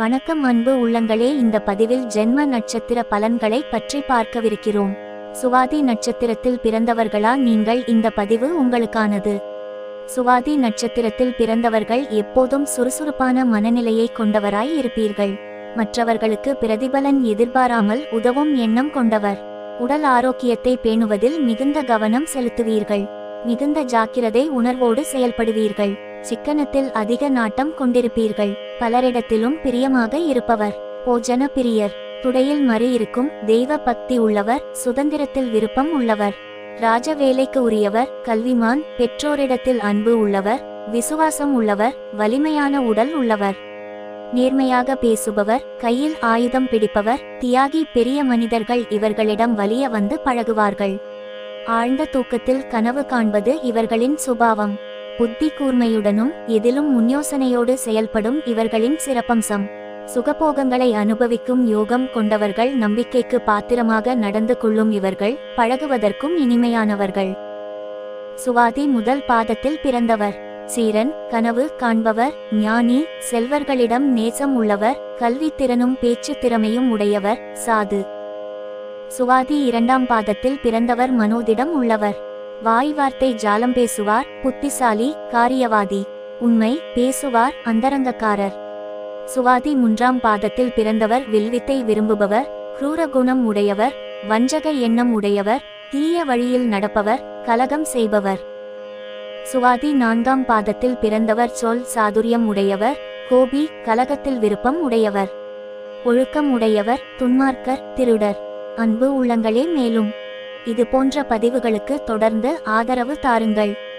வணக்கம் அன்பு உள்ளங்களே இந்த பதிவில் ஜென்ம நட்சத்திர பலன்களை பற்றி பார்க்கவிருக்கிறோம். சுவாதி நட்சத்திரத்தில் பிறந்தவர்களா நீங்கள்? இந்த பதிவு உங்களுக்கானது. சுவாதி நட்சத்திரத்தில் பிறந்தவர்கள் எப்போதும் சுறுசுறுப்பான மனநிலையை கொண்டவராய் இருப்பீர்கள். மற்றவர்களுக்கு பிரதிபலன் எதிர்பாராமல் உதவும் எண்ணம் கொண்டவர். உடல் ஆரோக்கியத்தை பேணுவதில் மிகுந்த கவனம் செலுத்துவீர்கள். மிகுந்த ஜாக்கிரதை உணர்வோடு செயல்படுவீர்கள். சிக்கனத்தில் அதிக நாட்டம் கொண்டிருப்பீர்கள். பலரிடத்திலும் பிரியமாக இருப்பவர். போஜன பிரியர் துடையில் மறு இருக்கும் தெய்வ பக்தி உள்ளவர் சுதந்திரத்தில் விருப்பம் உள்ளவர். ராஜ வேலைக்கு உரியவர் கல்விமான் பெற்றோரிடத்தில் அன்பு உள்ளவர் விசுவாசம் உள்ளவர் வலிமையான உடல் உள்ளவர். நேர்மையாக பேசுபவர் கையில் ஆயுதம் பிடிப்பவர் தியாகி பெரிய மனிதர்கள் இவர்களிடம் வலிய வந்து பழகுவார்கள். ஆழ்ந்த தூக்கத்தில் கனவு காண்பது இவர்களின் சுபாவம். புத்தி கூர்மையுடனும் எதிலும் முன்யோசனையோடு செயல்படும் இவர்களின் சிறப்பம்சம். சுகபோகங்களை அனுபவிக்கும் யோகம் கொண்டவர்கள் நம்பிக்கைக்கு பாத்திரமாக நடந்து கொள்ளும் இவர்கள் பழகுவதற்கும் இனிமையானவர்கள். சுவாதி முதல் பாதத்தில் பிறந்தவர். சீரன் கனவு காண்பவர் ஞானி செல்வர்களிடம் நேசம் உள்ளவர் கல்வித்திறனும் பேச்சு திறமையும் உடையவர் சாது. சுவாதி இரண்டாம் பாதத்தில் பிறந்தவர் மனோதிடம் உள்ளவர். வாய் வார்த்தை ஜாலம் பேசுவார் புத்திசாலி காரியவாதி. உண்மை பேசுவார் அந்தரங்கக்காரர். சுவாதி மூன்றாம் பாதத்தில் பிறந்தவர் வில்வித்தை விரும்புபவர் குரூர குணம் உடையவர் வஞ்சக எண்ணம் உடையவர் தீய வழியில் நடப்பவர் கலகம் செய்பவர். சுவாதி நான்காம் பாதத்தில் பிறந்தவர் சொல் சாதுரியம் உடையவர் கோபி கலகத்தில் விருப்பம் உடையவர். ஒழுக்கம் உடையவர் துன்மார்க்கர் திருடர். அன்பு உள்ளங்களே மேலும். இது போன்ற பதிவுகளுக்கு தொடர்ந்து ஆதரவு தாருங்கள்.